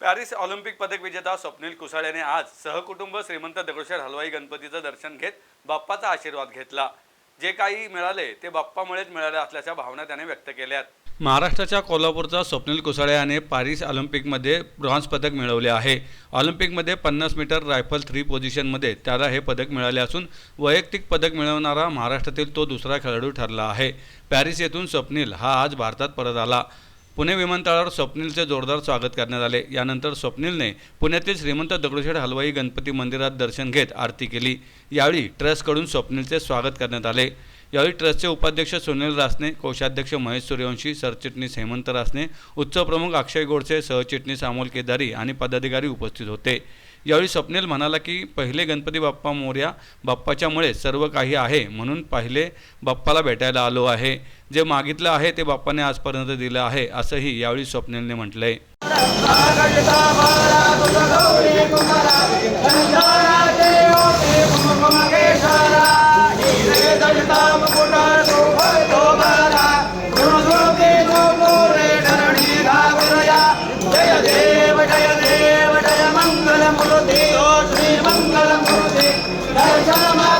Paris Olympic पदक विजेता स्वप्नील कुसाळ याने आज सहकुटुंब श्रीमंत दगडूशेठ हलवाई गणपतीचं दर्शन घेत बाप्पाचा आशीर्वाद घेतला. जे काही मिळाले ते बाप्पामुळेच मिळाले असल्याच्या भावना त्याने व्यक्त केल्यात. महाराष्ट्राच्या कोल्हापूरचा स्वप्नील कुसाळे याने पॅरिस ऑलिम्पिकमध्ये ब्रॉन्झ पदक मिळवले आहे. ऑलिम्पिकमध्ये पन्नास मीटर रायफल थ्री पोझिशनमध्ये त्याला हे पदक मिळाले असून वैयक्तिक पदक मिळवणारा महाराष्ट्रातील तो दुसरा खेळाडू ठरला आहे. पॅरिस येथून स्वप्नील हा आज भारतात परत आला. पुणे विमानतळावर स्वप्नीलचे जोरदार स्वागत करण्यात आले. यानंतर स्वप्नीलने पुण्यातील श्रीमंत दगडूशेठ हलवाई गणपती मंदिरात दर्शन घेत आरती केली. यावेळी ट्रस्टकडून स्वप्नीलचे स्वागत करण्यात आले. यावेळी ट्रस्टचे उपाध्यक्ष सुनील रासने कोषाध्यक्ष महेश सूर्यवंशी सरचिटणीस हेमंत रासने उत्सव प्रमुख अक्षय गोडसे सहचिटणीस अमोल केदारी आणि पदाधिकारी उपस्थित होते. यावेळी स्वप्नील म्हणाला की पहिले गणपती बाप्पा मोर्या बाप्पाच्यामुळे सर्व काही आहे म्हणून पहिले बाप्पाला भेटायला आलो आहे. जे मागितलं आहे ते बाप्पाने आजपर्यंत दिलं आहे असंही यावेळी स्वप्नीलने म्हटलंय. जय देव जय देव जय मंगलमूर्ती ओ श्री दर्शन मन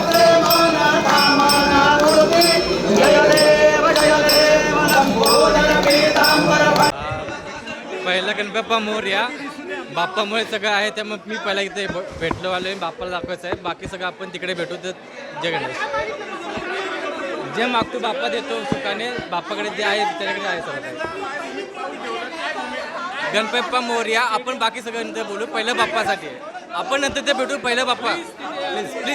मूर्ती. जय देव जय देव लंबोदर पीतांबर पहिला गणपती मोर्या. बाप्पामुळे सगळं आहे त्यामुळे मी पहिला इथे भेटलो आलो बाप्पाला दाखवायचं आहे. बाकी सगळं आपण तिकडे भेटू तर जय गणेश. जे मागतो बाप्पा देतो सुखाने बाप्पाकडे जे आहे त्याच्याकडे आहे सगळं काही. गणपती बाप्पा मोर्या आपण बाकी सगळं बोलू पहिलं बाप्पासाठी. आपण नंतर ते भेटू पहिलं बाप्पा. Please please